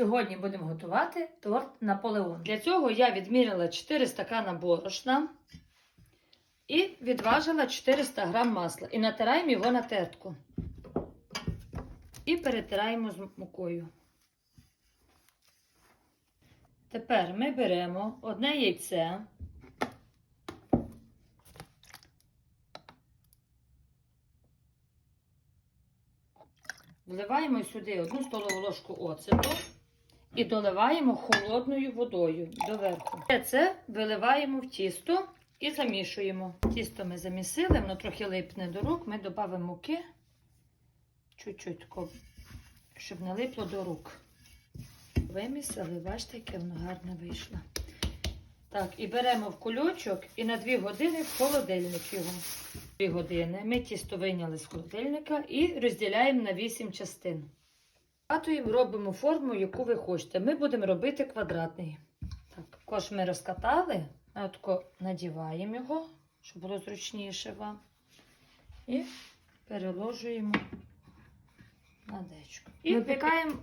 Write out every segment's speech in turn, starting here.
Сьогодні будемо готувати торт Наполеон. Для цього я відміряла 4 стакана борошна і відважила 400 грам масла. І натираємо його на тертку. І перетираємо з мукою. Тепер ми беремо одне яйце. Вливаємо сюди одну столову ложку оцету і доливаємо холодною водою доверху. Це виливаємо в тісто і замішуємо. Тісто ми замісили, воно трохи липне до рук. Ми додамо муки чуть-чуть, щоб не липло до рук. Вимісили, бачите, яке воно гарне вийшло. Так, і беремо в кульочок і на 2 години в холодильник його. 2 години ми тісто вийняли з холодильника і розділяємо на 8 частин. Катуємо, робимо форму, яку ви хочете. Ми будемо робити квадратний. Так, кош ми розкатали, ми отако надіваємо його, щоб було зручніше вам. І переложуємо на дечку. І випікаємо,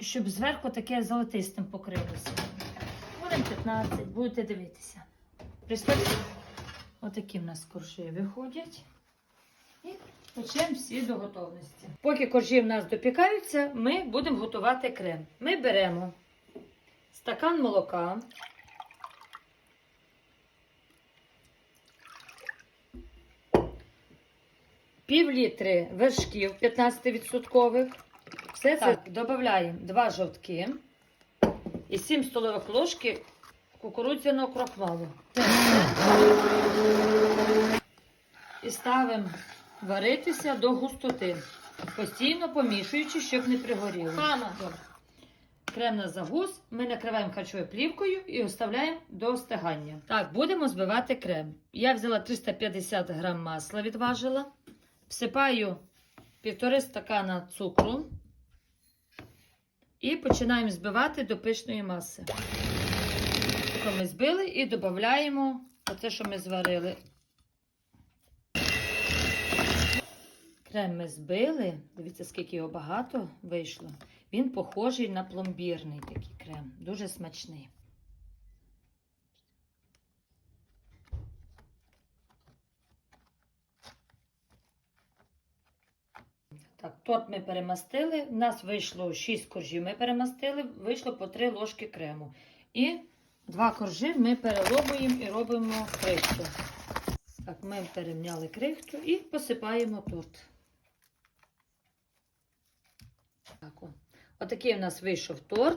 щоб зверху таке золотистим покрилося. Будемо 15, будете дивитися. Приступимо. Отакі в нас коржі виходять. І печемо всі до готовності. Поки коржі в нас допікаються, ми будемо готувати крем. Ми беремо стакан молока. Пів літри вершків 15%. Все це додаємо 2 жовтки і 7 столових ложки кукурудзяного крохмалу. І ставимо варитися до густоти, постійно помішуючи, щоб не пригоріло. Мама. Крем на загус ми накриваємо харчовою плівкою і оставляємо до остигання. Так, будемо збивати крем. Я взяла 350 грам масла, відважила, всипаю півтори стакана цукру і починаємо збивати до пишної маси. Ми збили і додаємо оце, що ми зварили. Крем ми збили. Дивіться, скільки його багато вийшло. Він похожий на пломбірний такий крем. Дуже смачний. Так, торт ми перемастили. У нас вийшло 6 коржів. Ми перемастили, вийшло по 3 ложки крему. І два коржі ми перелобуємо і робимо крихту. Так, ми перемняли крихту і посипаємо торт. Так, о. Отакий у нас вийшов торт.